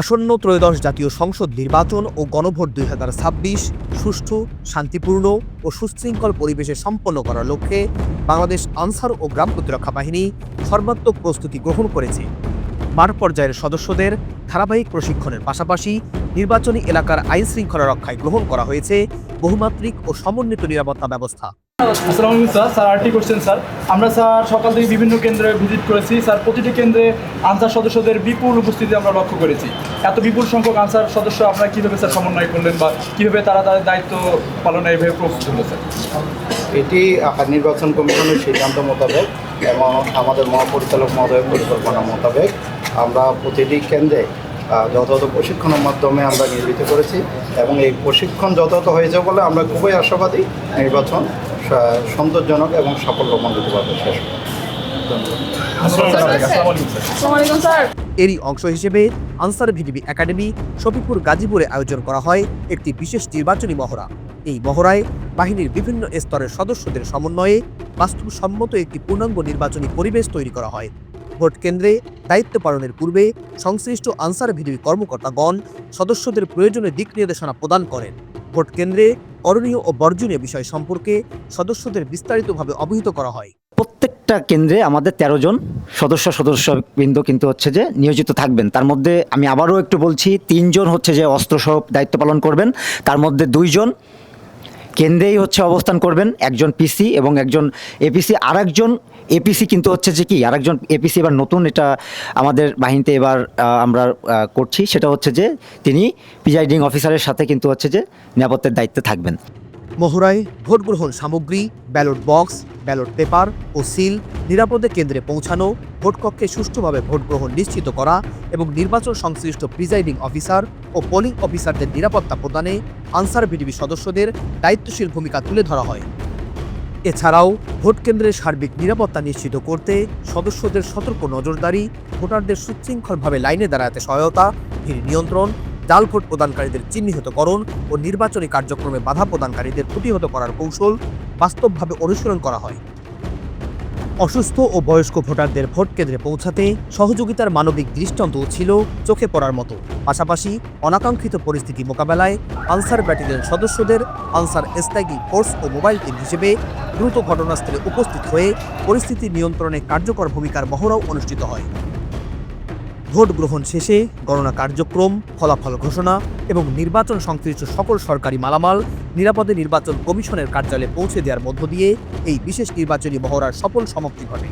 আসন্ন ত্রয়োদশ জাতীয় সংসদ নির্বাচন ও গণভোট দুই হাজার ছাব্বিশ সুষ্ঠু, শান্তিপূর্ণ ও সুশৃঙ্খল পরিবেশে সম্পন্ন করার লক্ষ্যে বাংলাদেশ আনসার ও গ্রাম প্রতিরক্ষা বাহিনী সর্বাত্মক প্রস্তুতি গ্রহণ করেছে। মাঠ পর্যায়ের সদস্যদের ধারাবাহিক প্রশিক্ষণের পাশাপাশি নির্বাচনী এলাকার আইন শৃঙ্খলা রক্ষায় গ্রহণ করা হয়েছে, বহুমাত্রিক ও সমন্বিত নিরাপত্তা ব্যবস্থা। আসসালামু sir sir RT question sir. আমরা স্যার সকাল থেকে বিভিন্ন কেন্দ্রে ভিজিট করেছি। স্যার, প্রতিটি কেন্দ্রে আনসার সদস্যদের বিপুল উপস্থিতি আমরা লক্ষ্য করেছি। এত বিপুল সংখ্যক আনসার সদস্য আপনারা কীভাবে স্যার সমন্বয় করলেন বা কীভাবে তারা তাদের দায়িত্ব পালনে এভাবে প্রস্তুত হলো, স্যার? এটি নির্বাচন কমিশনের সিদ্ধান্ত মোতাবেক এবং আমাদের মহাপরিচালক মহোদয়ের পরিকল্পনা মোতাবেক আমরা প্রতিটি কেন্দ্রে যথাযথ প্রশিক্ষণের মাধ্যমে আমরা নিয়োজিত করেছি এবং এই প্রশিক্ষণ যথাযথ হয়েছে বলে আমরা খুবই আশাবাদী নির্বাচন সন্তোষজনক এবং সাফল্যমণ্ডিতভাবে শেষ এরই অংশ হিসেবে আনসার ভিডিবি একাডেমি শফিপুর গাজীপুরে আয়োজন করা হয় একটি বিশেষ নির্বাচনী মহড়া। এই মহড়ায় বাহিনীর বিভিন্ন স্তরের সদস্যদের সমন্বয়ে বাস্তবসম্মত একটি পূর্ণাঙ্গ নির্বাচনী পরিবেশ তৈরি করা হয়। ভোট কেন্দ্রে দায়িত্ব পালনের পূর্বে সংশ্লিষ্ট আনসার ভিডিবি কর্মকর্তাগণ সদস্যদের প্রয়োজনীয় দিক নির্দেশনা প্রদান করেন। ভোট কেন্দ্রে করণীয় ও বর্জনীয় বিষয় সম্পর্কে সদস্যদের বিস্তারিতভাবে অবহিত করা হয়। প্রত্যেকটা কেন্দ্রে আমাদের তেরো জন সদস্য সদস্যবৃন্দ কিন্তু হচ্ছে যে নিয়োজিত থাকবেন। তার মধ্যে আমি আবারও একটু বলছি, তিনজন হচ্ছে যে অস্ত্রসহ দায়িত্ব পালন করবেন। তার মধ্যে দুইজন কেন্দ্রেই হচ্ছে অবস্থান করবেন একজন পিসি এবং একজন এপিসি। আর একজন এপিসি কিন্তু হচ্ছে যে কি, আরেকজন এপিসি এবার নতুন এটা আমাদের বাহিনীতে এবার আমরা করছি। সেটা হচ্ছে যে তিনি প্রিজাইডিং অফিসারের সাথে কিন্তু হচ্ছে যে নিরাপত্তার দায়িত্বে থাকবেন। মহড়ায় ভোটগ্রহণ সামগ্রী, ব্যালট বক্স, ব্যালট পেপার ও সিল নিরাপদে কেন্দ্রে পৌঁছানো, ভোটকক্ষে সুষ্ঠুভাবে ভোট গ্রহণ নিশ্চিত করা এবং নির্বাচন সংশ্লিষ্ট প্রিজাইডিং অফিসার ও পোলিং অফিসারদের নিরাপত্তা প্রদানে আনসার বিডিবি সদস্যদের দায়িত্বশীল ভূমিকা তুলে ধরা হয়। এছাড়াও, ভোট কেন্দ্রের সার্বিক নিরাপত্তা নিশ্চিত করতে সদস্যদের সতর্ক নজরদারি, ভোটারদের সুশৃঙ্খলভাবে লাইনে দাঁড়াতে সহায়তা, ভিড় নিয়ন্ত্রণ জাল ভোট প্রদানকারীদের চিহ্নিতকরণ ও নির্বাচনী কার্যক্রমে বাধা প্রদানকারীদের প্রতিহত করার কৌশল বাস্তবভাবে অনুসরণ করা হয়। অসুস্থ ও বয়স্ক ভোটারদের ভোট কেন্দ্রে পৌঁছাতে সহযোগিতার মানবিক দৃষ্টান্তও ছিল চোখে পড়ার মতো। পাশাপাশি অনাকাঙ্ক্ষিত পরিস্থিতি মোকাবেলায় আনসার ব্যাটালিয়ন সদস্যদের আনসার স্ট্যাগি ফোর্স ও মোবাইল টিম হিসেবে দ্রুত ঘটনাস্থলে উপস্থিত হয়ে পরিস্থিতি নিয়ন্ত্রণে কার্যকর ভূমিকার মহড়াও অনুষ্ঠিত হয়। ভোট গ্রহণ শেষে গণনা কার্যক্রম, ফলাফল ঘোষণা এবং নির্বাচন সংশ্লিষ্ট সকল সরকারি মালামাল নিরাপদে নির্বাচন কমিশনের কার্যালয়ে পৌঁছে দেওয়ার মধ্য দিয়ে এই বিশেষ নির্বাচনী মহড়ার সফল সমাপ্তি ঘটে।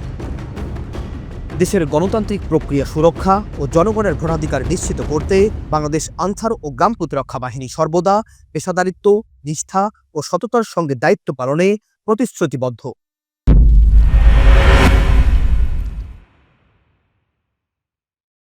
দেশের গণতান্ত্রিক প্রক্রিয়া সুরক্ষা ও জনগণের ভোটাধিকার নিশ্চিত করতে বাংলাদেশ আনসার ও গ্রাম প্রতিরক্ষা বাহিনী সর্বদা পেশাদারিত্ব, নিষ্ঠা ও সততার সঙ্গে দায়িত্ব পালনে প্রতিশ্রুতিবদ্ধ।